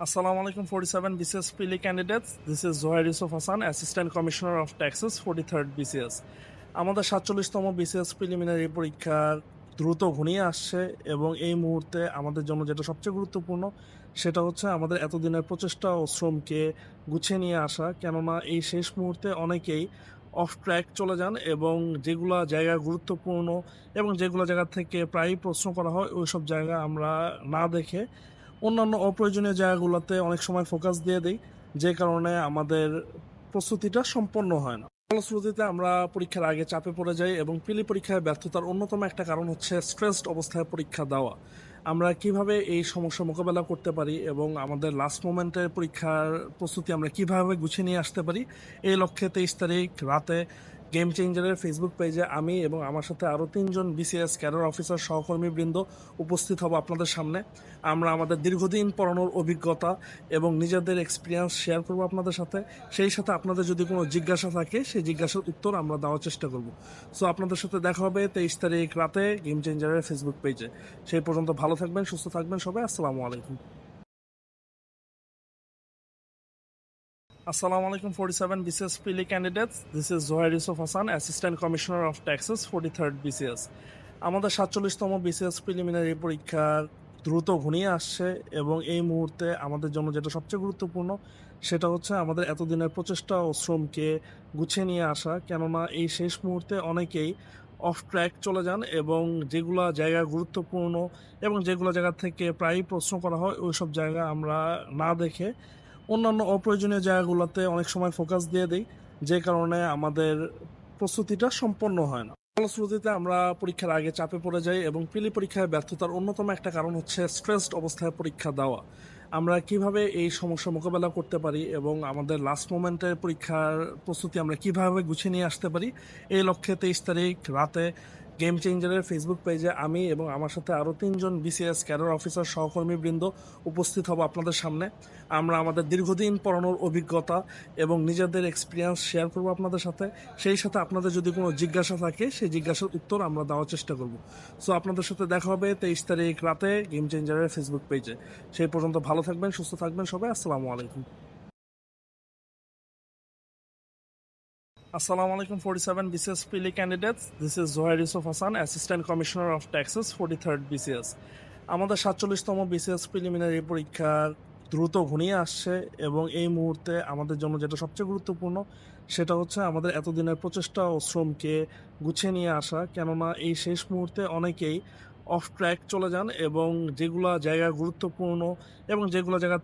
Assalamu alaikum 47 BCS Preli candidates. This is Zohair Yusuf Hassan, Assistant Commissioner of Taxes 43rd BCS. আমাদের সাতচল্লিশতম BCS preliminary পরীক্ষা দ্রুত ঘনিয়ে আসছে এবং এই মুহূর্তে আমাদের জন্য যেটা সবচেয়ে গুরুত্বপূর্ণ সেটা হচ্ছে আমাদের এতদিনের প্রচেষ্টা ও শ্রমকে গুছিয়ে নিয়ে আসা কেননা এই শেষ মুহূর্তে অনেকেই অফ ট্র্যাক চলে যান এবং যেগুলো জায়গা গুরুত্বপূর্ণ এবং যেগুলো জায়গা থেকে প্রায়ই প্রশ্ন করা হয় ওই সব জায়গা আমরা না দেখে অন্যান্য অপ্রয়োজনীয় জায়গাগুলোতে অনেক সময় ফোকাস দিয়ে দিই, যে কারণে আমাদের প্রস্তুতিটা সম্পন্ন হয় না। ফলশ্রুতিতে আমরা পরীক্ষার আগে চাপে পড়ে যাই এবং পিলি পরীক্ষায় ব্যর্থতার অন্যতম একটা কারণ হচ্ছে স্ট্রেসড অবস্থায় পরীক্ষা দেওয়া। আমরা কীভাবে এই সমস্যা মোকাবেলা করতে পারি এবং আমাদের লাস্ট মোমেন্টের পরীক্ষার প্রস্তুতি আমরা কীভাবে গুছিয়ে নিয়ে আসতে পারি, এই লক্ষ্যে তেইশ তারিখ রাতে গেম চেঞ্জারের ফেসবুক পেজে আমি এবং আমার সাথে আরও তিনজন বিসিএস ক্যাডার অফিসার সহকর্মীবৃন্দ উপস্থিত হব আপনাদের সামনে। আমরা আমাদের দীর্ঘদিন পড়ানোর অভিজ্ঞতা এবং নিজেদের এক্সপিরিয়েন্স শেয়ার করব আপনাদের সাথে। সেই সাথে আপনাদের যদি কোনো জিজ্ঞাসা থাকে, সেই জিজ্ঞাসার উত্তর আমরা দেওয়ার চেষ্টা করব। সো আপনাদের সাথে দেখা হবে তেইশ তারিখ রাতে গেম চেঞ্জারের ফেসবুক পেজে সেই পর্যন্ত ভালো থাকবেন, সুস্থ থাকবেন সবাই। আসসালামু আলাইকুম। Assalamu alaikum 47 BCS Preli candidates. This is Zohair Yusuf Hassan, Assistant Commissioner of Taxes 43rd BCS. আমাদের সাতচল্লিশতম বিসিএস প্রিলিমিনারি পরীক্ষা দ্রুত ঘনিয়ে আসছে এবং এই মুহূর্তে আমাদের জন্য যেটা সবচেয়ে গুরুত্বপূর্ণ সেটা হচ্ছে আমাদের এতদিনের প্রচেষ্টা ও শ্রমকে গুছিয়ে নিয়ে আসা কেননা এই শেষ মুহূর্তে অনেকেই অফ ট্র্যাক চলে যান এবং যেগুলো জায়গা গুরুত্বপূর্ণ এবং যেগুলো জায়গা থেকে প্রায়ই প্রশ্ন করা হয় ওই সব জায়গা আমরা না দেখে অন্যান্য অপ্রয়োজনীয় জায়গাগুলোতে অনেক সময় ফোকাস দিয়ে দিই, যে কারণে আমাদের প্রস্তুতিটা সম্পন্ন হয় না। ফলশ্রুতিতে আমরা পরীক্ষার আগে চাপে পড়ে যাই এবং পিলি পরীক্ষায় ব্যর্থতার অন্যতম একটা কারণ হচ্ছে স্ট্রেসড অবস্থায় পরীক্ষা দেওয়া। আমরা কীভাবে এই সমস্যা মোকাবেলা করতে পারি এবং আমাদের লাস্ট মোমেন্টের পরীক্ষার প্রস্তুতি আমরা কীভাবে গুছিয়ে নিয়ে আসতে পারি, এই লক্ষ্যে তেইশ তারিখ রাতে গেম চেঞ্জারের ফেসবুক পেজে আমি এবং আমার সাথে আরও তিনজন বিসিএস ক্যাডার অফিসার সহকর্মীবৃন্দ উপস্থিত হব আপনাদের সামনে। আমরা আমাদের দীর্ঘদিন পড়ানোর অভিজ্ঞতা এবং নিজেদের এক্সপিরিয়েন্স শেয়ার করব আপনাদের সাথে। সেই সাথে আপনাদের যদি কোনো জিজ্ঞাসা থাকে, সেই জিজ্ঞাসার উত্তর আমরা দেওয়ার চেষ্টা করব। সো আপনাদের সাথে দেখা হবে তেইশ তারিখ রাতে গেম চেঞ্জারের ফেসবুক পেজে সেই পর্যন্ত ভালো থাকবেন, সুস্থ থাকবেন সবাই। আসসালামু আলাইকুম। Assalamu alaikum 47 BCS Preli candidates. This is Zohair Yusuf Hassan, Assistant Commissioner of Taxes 43rd BCS. আমাদের সাতচল্লিশতম বিসিএস প্রিলিমিনারি পরীক্ষা দ্রুত ঘনিয়ে আসছে এবং এই মুহূর্তে আমাদের জন্য যেটা সবচেয়ে গুরুত্বপূর্ণ সেটা হচ্ছে আমাদের এতদিনের প্রচেষ্টা ও শ্রমকে গুছিয়ে নিয়ে আসা কেননা এই শেষ মুহূর্তে অনেকেই অফ ট্র্যাক চলে যান এবং যেগুলো জায়গা গুরুত্বপূর্ণ এবং যেগুলো জায়গা